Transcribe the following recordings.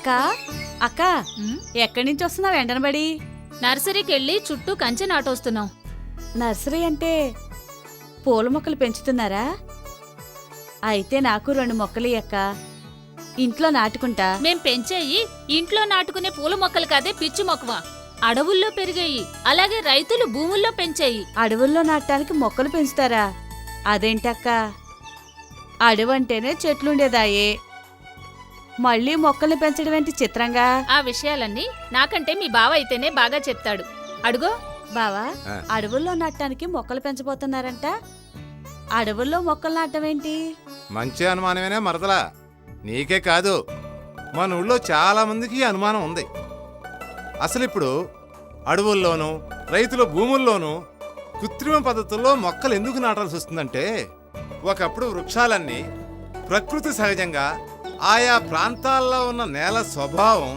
అక్క అక్క ఎక్కడి నుంచి వస్తున్నావు ఎండనబడి నర్సరీకి వెళ్ళి చుట్టూ కంచె నాటొస్తున్నాం. నర్సరీ అంటే పూల మొక్కలు పెంచుతున్నారా? అయితే నాకు రెండు మొక్కలు అక్క. ఇంట్లో నాటుకుంటా. మేం పెంచేయి ఇంట్లో నాటుకునే పూల మొక్కలు కాదే పిచ్చి మొక్కవా. అడవుల్లో పెరిగాయి అలాగే రైతులు భూముల్లో పెంచేయి. అడవుల్లో నాటడానికి మొక్కలు పెంచుతారా? అదేంటక్క? అడవి అంటేనే చెట్లుండేదాయే. మళ్ళీ మొక్కల్ని పెంచడం ఏంటి చిత్రంగా? ఆ విషయాలన్నీ నాకంటే మీ బావ అయితేనే బాగా చెప్తాడు. అడుగో. బావా ఆ. అడవుల్లో నాటడానికి మొక్కలు పెంచబోతున్నారంట. అడవుల్లో మొక్కలు నాటడం ఏంటి మంచి అనుమానమేనే మరదలా. నీకే కాదు మన ఊళ్ళో చాలా మందికి ఈ అనుమానం ఉంది. అసలు ఇప్పుడు అడవుల్లోనూ రైతుల భూముల్లోనూ కృత్రిమ పద్ధతుల్లో మొక్కలు ఎందుకు నాటాల్సి వస్తుందంటే ఒకప్పుడు వృక్షాలన్నీ ప్రకృతి సహజంగా ఆయా ప్రాంతాల్లో ఉన్న నేల స్వభావం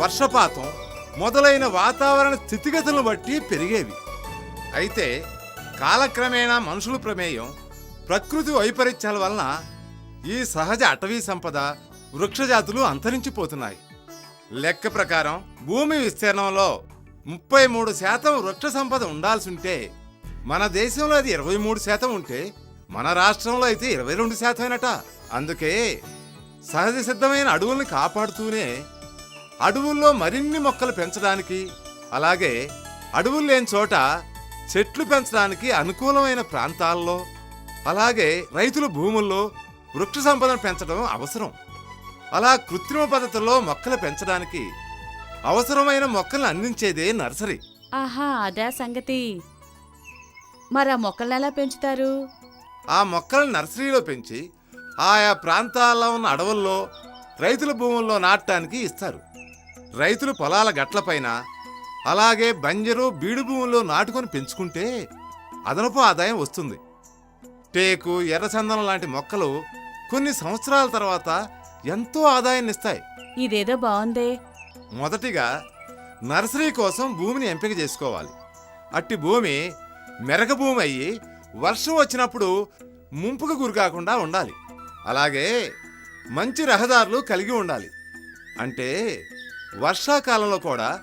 వర్షపాతం మొదలైన వాతావరణ స్థితిగతులను బట్టి పెరిగేవి. అయితే కాలక్రమేణా మనుషుల ప్రమేయం ప్రకృతి వైపరీత్యాల వలన ఈ సహజ అటవీ సంపద వృక్షజాతులు అంతరించిపోతున్నాయి. లెక్క ప్రకారం భూమి విస్తీర్ణంలో ముప్పై మూడు శాతం వృక్ష సంపద ఉండాల్సి ఉంటే మన దేశంలో అది ఇరవై మూడు శాతం ఉంటే మన రాష్ట్రంలో అయితే ఇరవై రెండు శాతమేనట. అందుకే సహజ సిద్ధమైన అడవుల్ని కాపాడుతూనే అడవుల్లో మరిన్ని మొక్కలు పెంచడానికి అలాగే అడవులు లేని చోట చెట్లు పెంచడానికి అనుకూలమైన ప్రాంతాల్లో అలాగే రైతుల భూముల్లో వృక్ష సంపదను పెంచడం అవసరం. అలా కృత్రిమ పద్ధతుల్లో మొక్కలు పెంచడానికి అవసరమైన మొక్కలను అందించేదే నర్సరీ. ఆహా అదే సంగతి. మరి ఆ మొక్కల్ని ఎలా పెంచుతారు? ఆ మొక్కలను నర్సరీలో పెంచి ఆయా ప్రాంతాల్లో ఉన్న అడవుల్లో రైతుల భూముల్లో నాటడానికి ఇస్తారు. రైతులు పొలాల గట్లపైన అలాగే బంజరు బీడు భూముల్లో నాటుకొని పెంచుకుంటే అదనపు ఆదాయం వస్తుంది. టేకు ఎర్రచందనం లాంటి మొక్కలు కొన్ని సంవత్సరాల తర్వాత ఎంతో ఆదాయాన్ని ఇస్తాయి. ఇదేదో బాగుందే. మొదటిగా నర్సరీ కోసం భూమిని ఎంపిక చేసుకోవాలి. అట్టి భూమి మెరక భూమి అయ్యి వర్షం వచ్చినప్పుడు ముంపుకు గురికాకుండా ఉండాలి. అలాగే మంచి రహదారులు కలిగి ఉండాలి. అంటే వర్షాకాలంలో కూడా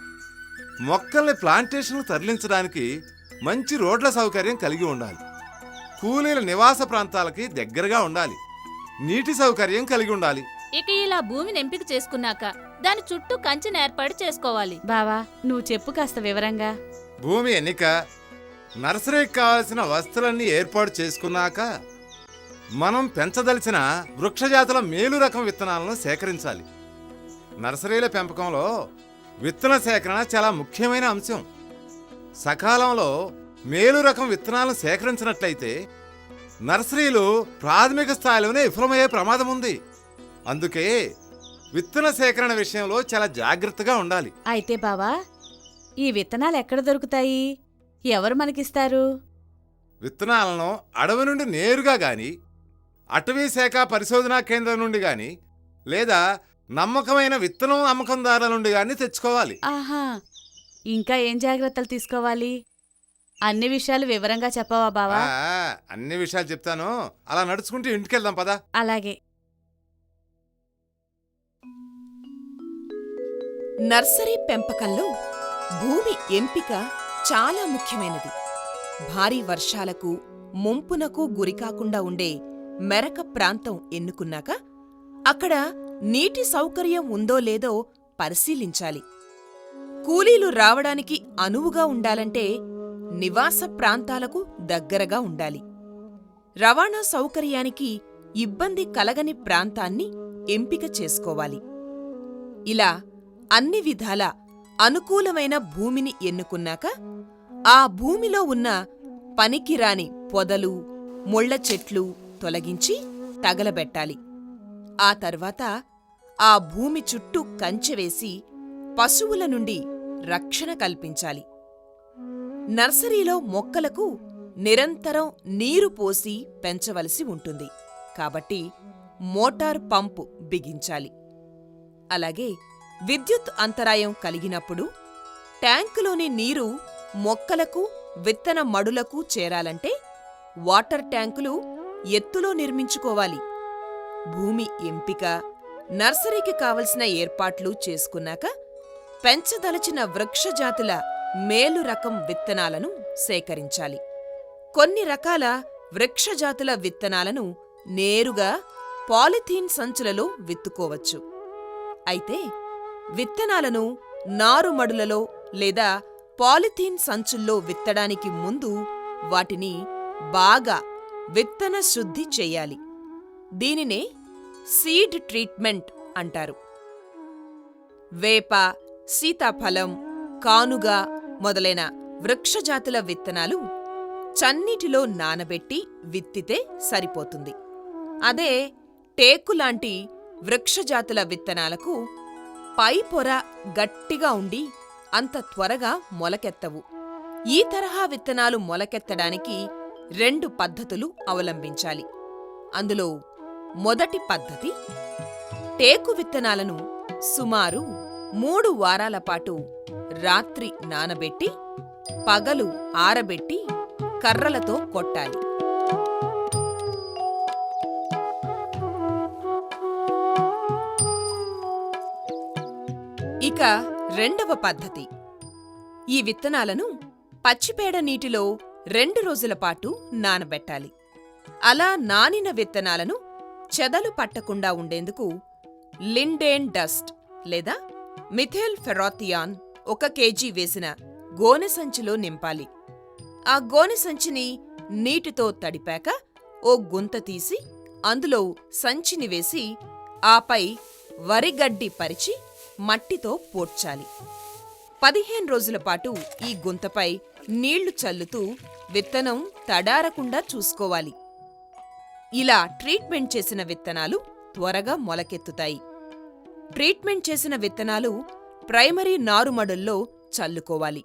మొక్కల్ని ప్లాంటేషన్లు తరలించడానికి మంచి రోడ్ల సౌకర్యం కలిగి ఉండాలి. కూలీల నివాస ప్రాంతాలకి దగ్గరగా ఉండాలి. నీటి సౌకర్యం కలిగి ఉండాలి. ఇక ఇలా భూమిని ఎంపిక చేసుకున్నాక దాని చుట్టూ కంచెను ఏర్పాటు చేసుకోవాలి. బావా నువ్వు చెప్పు కాస్త వివరంగా. భూమి ఎన్నిక నర్సరీకి కావలసిన వస్తువులన్నీ ఏర్పాటు చేసుకున్నాక మనం పెంచదలిచిన వృక్షజాతుల మేలు రకం విత్తనాలను సేకరించాలి. నర్సరీల పెంపకంలో విత్తన సేకరణ చాలా ముఖ్యమైన అంశం. సకాలంలో మేలు రకం విత్తనాలను సేకరించినట్లయితే నర్సరీలు ప్రాథమిక స్థాయిలోనే విఫలమయ్యే ప్రమాదం ఉంది. అందుకే విత్తన సేకరణ విషయంలో చాలా జాగ్రత్తగా ఉండాలి. అయితే బావా ఈ విత్తనాలు ఎక్కడ దొరుకుతాయి? ఎవరు మనకిస్తారు? విత్తనాలను అడవి నుండి నేరుగా గాని అటవీ శాఖ పరిశోధనా కేంద్రం నుండి గాని లేదా నమ్మకమైన విత్తనం అమ్మకందారుల నుండి గాని తెచ్చుకోవాలి. ఆహా ఇంకా ఏం జాగ్రత్తలు తీసుకోవాలి? అన్ని విషయాలు వివరంగా చెప్పవా బావా? ఆ, అన్ని విషయాలు చెప్తాను. అలా నడుచుకుంటూ ఇంటికి వెళ్దాం పదా. అలాగే. నర్సరీ పెంపకంలో భూమి ఎంపిక చాలా ముఖ్యమైనది. భారీ వర్షాలకు ముంపునకు గురికాకుండా ఉండే మెరక ప్రాంతం ఎన్నుకున్నాక అక్కడ నీటి సౌకర్యం ఉందో లేదో పరిశీలించాలి. కూలీలు రావడానికి అనువుగా ఉండాలంటే నివాస ప్రాంతాలకు దగ్గరగా ఉండాలి. రవాణా సౌకర్యానికి ఇబ్బంది కలగని ప్రాంతాన్ని ఎంపిక చేసుకోవాలి. ఇలా అన్ని విధాల అనుకూలమైన భూమిని ఎన్నుకున్నాక ఆ భూమిలో ఉన్న పనికిరాని పొదలు ముళ్ళ చెట్లు తొలగించి తగలబెట్టాలి. ఆ తర్వాత ఆ భూమి చుట్టూ కంచె వేసి పశువుల నుండి రక్షణ కల్పించాలి. నర్సరీలో మొక్కలకు నిరంతరం నీరు పోసి పెంచవలసి ఉంటుంది. కాబట్టి మోటార్ పంపు బిగించాలి. అలాగే విద్యుత్ అంతరాయం కలిగినప్పుడు ట్యాంకులోని నీరు మొక్కలకు విత్తన మడులకు చేరాలంటే వాటర్ ట్యాంకులు ఎత్తులో నిర్మించుకోవాలి. భూమి ఎంపిక నర్సరీకి కావలసిన ఏర్పాట్లు చేసుకున్నాక పెంచదలచిన వృక్షజాతుల మేలు రకం విత్తనాలను సేకరించాలి. కొన్ని రకాల వృక్షజాతుల విత్తనాలను నేరుగా పాలిథీన్ సంచులలో విత్తుకోవచ్చు. అయితే విత్తనాలను నారుమడులలో లేదా పాలిథీన్ సంచుల్లో విత్తడానికి ముందు వాటిని బాగా విత్తన శుద్ధి చెయ్యాలి దీనినే సీడ్ ట్రీట్మెంట్ అంటారు. వేప సీతాఫలం కానుగ మొదలైన వృక్షజాతుల విత్తనాలు చన్నీటిలో నానబెట్టి విత్తితే సరిపోతుంది. అదే టేకులాంటి వృక్షజాతుల విత్తనాలకు పై పొర గట్టిగా ఉండి అంత త్వరగా మొలకెత్తవు. ఈ తరహా విత్తనాలు మొలకెత్తడానికి రెండు పద్ధతులు అవలంబించాలి. అందులో మొదటి పద్ధతి టేకు విత్తనాలను సుమారు మూడు వారాల పాటు రాత్రి నానబెట్టి పగలు ఆరబెట్టి కర్రలతో కొట్టాలి. ఇక రెండవ పద్ధతి. ఈ విత్తనాలను పచ్చిపేడ నీటిలో రెండు రోజుల పాటు నానబెట్టాలి. అలా నానిన విత్తనాలను చెదలు పట్టకుండా ఉండేందుకు లిండేన్ డస్ట్ లేదా మిథేల్ ఫెరాథియాన్ ఒక కేజీ వేసిన గోనె సంచిలో నింపాలి. ఆ గోనె సంచిని నీటితో తడిపాక ఓ గుంత తీసి అందులో సంచిని వేసి ఆపై వరిగడ్డి పరిచి మట్టితో పోడ్చాలి. పదిహేను రోజుల పాటు ఈ గుంతపై నీళ్ళు చల్లుతూ విత్తనం తడారకుండా చూసుకోవాలి. ఇలా ట్రీట్మెంట్ చేసిన విత్తనాలు త్వరగా మొలకెత్తుతాయి. ట్రీట్మెంట్ చేసిన విత్తనాలు ప్రైమరీ నారుమడుల్లో చల్లుకోవాలి.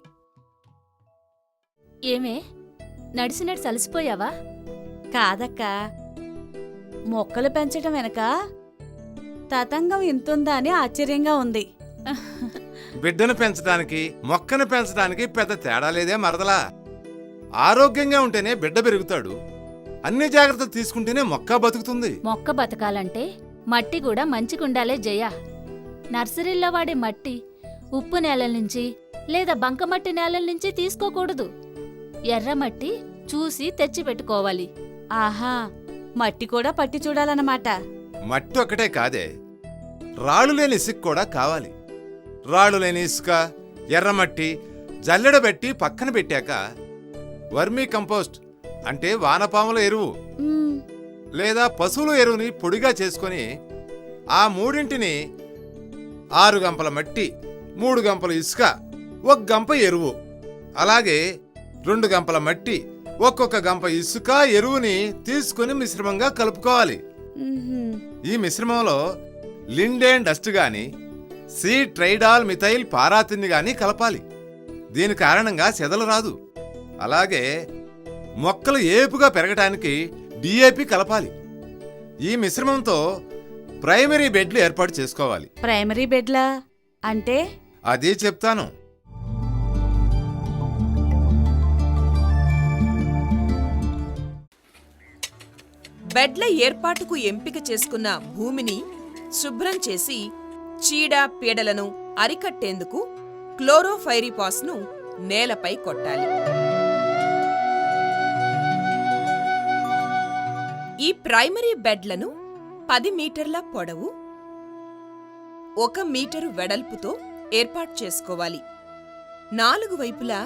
ఏమే? నడిచినట్టు సలిసిపోయావా? కాదక్క. మొక్కలు పెంచటం వెనక తతంగం ఇంతుందా అని ఆశ్చర్యంగా ఉంది. బిడ్డను పెంచడానికి మొక్కను పెంచడానికి పెద్ద తేడా లేదే మరదలా. ఆరోగ్యంగా ఉంటేనే బిడ్డ పెరుగుతాడు. అన్ని జాగ్రత్తలు తీసుకుంటేనే మొక్క బతుకుతుంది. మొక్క బతకాలంటే మట్టి కూడా మంచిగుండాలే జయ. నర్సరీలో వాడే మట్టి ఉప్పు నేలల నుంచి లేదా బంకమట్టి నేలల నుంచి తీసుకోకూడదు. ఎర్రమట్టి చూసి తెచ్చిపెట్టుకోవాలి ఆహా మట్టి కూడా పట్టి చూడాలన్నమాట. మట్టి ఒక్కటే కాదే రాళ్ళు లేని ఇసుక కూడా కావాలి. రాళ్ళు లేని ఇసుక ఎర్రమట్టి జల్లెడబెట్టి పక్కన పెట్టాక వర్మీ కంపోస్ట్ అంటే వానపాముల ఎరువు. లేదా పశువుల ఎరువుని పొడిగా చేసుకొని ఆ మూడింటిని ఆరు గంపల మట్టి మూడు గంపల ఇసుక ఒక గంప ఎరువు. అలాగే రెండు గంపల మట్టి ఒక్కొక్క గంప ఇసుక ఎరువుని తీసుకొని మిశ్రమంగా కలుపుకోవాలి. ఈ మిశ్రమంలో లిండేన్ డస్ట్ గాని సి ట్రైడాల్ మిథైల్ పారాతిన్ని గాని కలపాలి. దీని కారణంగా సెదలు రాదు. అలాగే మొక్కలు ఏపుగా పెరగటానికి డిఏపి కలపాలి. ఈ మిశ్రమంతో ప్రైమరీ బెడ్లు ఏర్పాటు చేసుకోవాలి. ప్రైమరీ బెడ్లా? అంటే? అదే చెప్తాను. బెడ్ల ఏర్పాటుకు ఎంపిక చేసుకున్న భూమిని శుభ్రం చేసి చీడ పీడలను అరికట్టేందుకు క్లోరోఫైరిపాస్ను నేలపై కొట్టాలి. ఈ ప్రైమరీ బెడ్లను పది మీటర్ల పొడవు ఒక మీటరు వెడల్పుతో ఏర్పాటు చేసుకోవాలి. నాలుగు వైపులా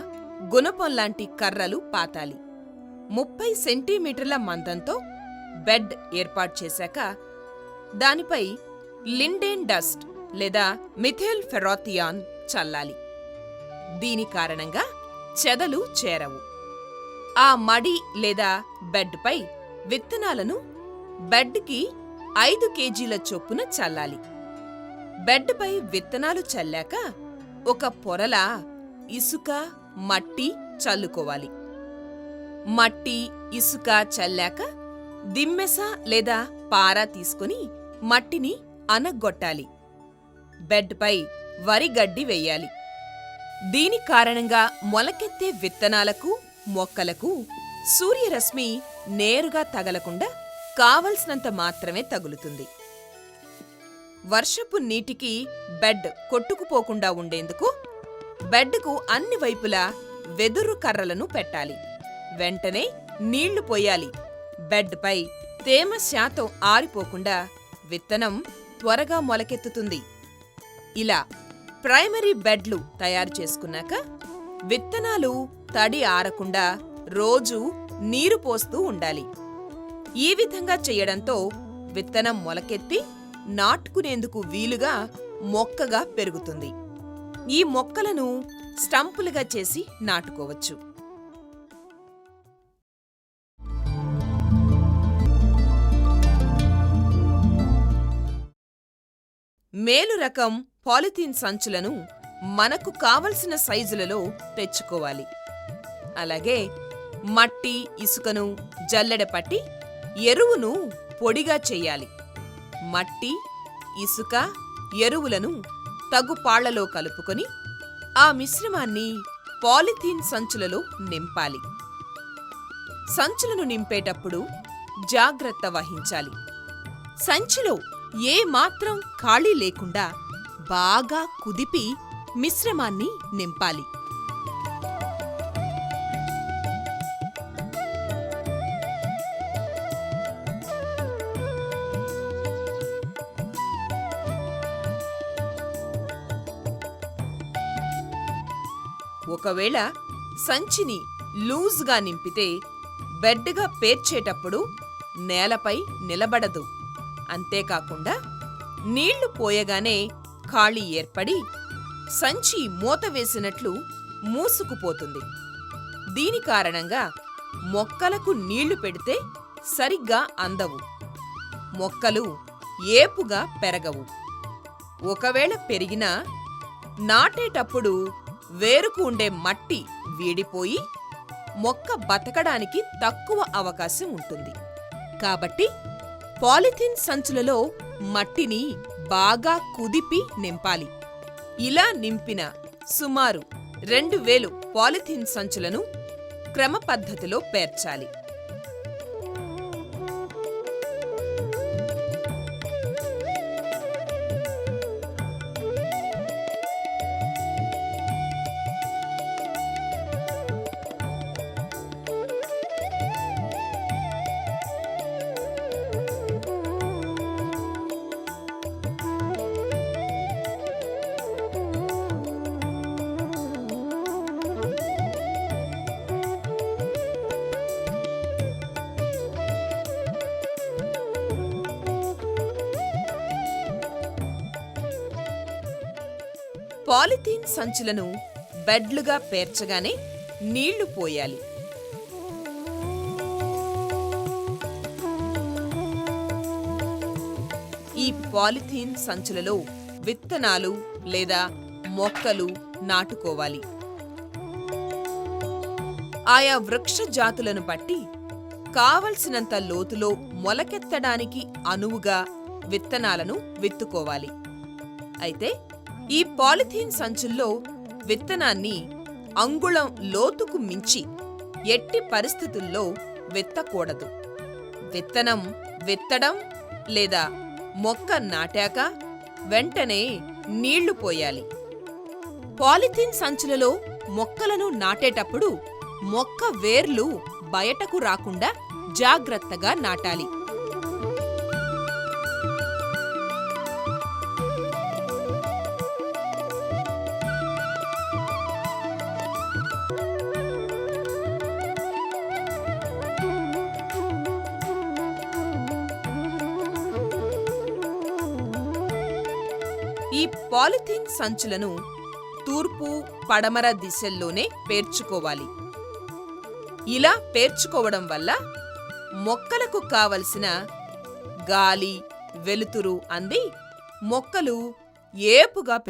గుణపం లాంటి కర్రలు పాతాలి. ముప్పై సెంటీమీటర్ల మందంతో బెడ్ ఏర్పాటు చేశాక దానిపై లిండేన్ డస్ట్ లేదా మిథేల్ ఫెరాథియాన్ చల్లాలి. దీని కారణంగా చెదలు చేరవు. ఆ మడి లేదా బెడ్పై విత్తనాలను బెడ్కి ఐదు కేజీల చొప్పున చల్లాలి. బెడ్పై విత్తనాలు చల్లాక ఒక పొరలా ఇసుక మట్టి చల్లుకోవాలి. మట్టి ఇసుక చల్లాక దిమ్మెస లేదా పార తీసుకుని మట్టిని అనగొట్టాలి. బెడ్పై వరి గడ్డి వెయ్యాలి దీని కారణంగా మొలకెత్తే విత్తనాలకు మొక్కలకు సూర్యరశ్మి నేరుగా తగలకుండా కావలసినంత మాత్రమే తగులుతుంది. వర్షపు నీటికి బెడ్ కొట్టుకుపోకుండా ఉండేందుకు బెడ్కు అన్ని వైపులా వెదురు కర్రలను పెట్టాలి. వెంటనే నీళ్ళు పోయాలి. బెడ్పై తేమ శాతం ఆరిపోకుండా విత్తనం త్వరగా మొలకెత్తుతుంది. ఇలా ప్రైమరీ బెడ్లు తయారు చేసుకున్నాక విత్తనాలు తడి ఆరకుండా రోజూ నీరు పోస్తూ ఉండాలి. ఈ విధంగా చేయడంతో విత్తనం మొలకెత్తి నాటుకునేందుకు వీలుగా మొక్కగా పెరుగుతుంది. ఈ మొక్కలను స్టంపులుగా చేసి నాటుకోవచ్చు. మేలు రకం పాలిథీన్ సంచులను మనకు కావలసిన సైజులలో తెచ్చుకోవాలి. అలాగే మట్టి ఇసుకను జల్లెడ పట్టి ఎరువును పొడిగా చెయ్యాలి మట్టి ఇసుక ఎరువులను తగు పాళ్ళలో కలుపుకొని ఆ మిశ్రమాన్ని పాలిథీన్ సంచులలో నింపాలి. సంచులను నింపేటప్పుడు జాగ్రత్త వహించాలి. సంచిలో ఏ మాత్రం ఖాళీ లేకుండా బాగా కుదిపి మిశ్రమాన్ని నింపాలి. ఒకవేళ సంచిని లూజ్గా నింపితే బెడ్గా పేర్చేటప్పుడు నేలపై నిలబడదు. అంతేకాకుండా నీళ్ళు పోయగానే ఖాళీ ఏర్పడి సంచి మూత వేసినట్లు మూసుకుపోతుంది. దీని కారణంగా మొక్కలకు నీళ్ళు పెడితే సరిగ్గా అందవు. మొక్కలు ఏపుగా పెరగవు. ఒకవేళ పెరిగినా నాటేటప్పుడు వేరుకు ఉండే మట్టి వీడిపోయి మొక్క బతకడానికి తక్కువ అవకాశం ఉంటుంది. కాబట్టి పాలిథిన్ సంచులలో మట్టిని బాగా కుదిపి నింపాలి. ఇలా నింపిన సుమారు రెండు వేలు పాలిథిన్ సంచులను క్రమ పద్ధతిలో పేర్చాలి. పాలిథీన్ సంచులను బెడ్లుగా పేర్చగానే నీళ్ళు పోయాలి. ఈ పాలిథీన్ సంచులలో విత్తనాలు లేదా మొక్కలు నాటుకోవాలి. ఆయా వృక్ష జాతులను బట్టి కావలసినంత లోతులో మొలకెత్తడానికి అనువుగా విత్తనాలను విత్తుకోవాలి. అయితే ఈ పాలిథీన్ సంచుల్లో విత్తనాన్ని అంగుళం లోతుకు మించి ఎట్టి పరిస్థితుల్లో విత్తకూడదు. విత్తనం విత్తడం లేదా మొక్క నాటాక వెంటనే నీళ్ళు పోయాలి. పాలిథీన్ సంచులలో మొక్కలను నాటేటప్పుడు మొక్క వేర్లు బయటకు రాకుండా జాగ్రత్తగా నాటాలి. ఈ పాలిథీన్ సంచులను తూర్పు పడమర దిశల్లోనే పేర్చుకోవాలి. ఇలా పేర్చుకోవడం వల్ల మొక్కలకు కావలసిన గాలి వెలుతురు అంది మొక్కలు ఏపుగా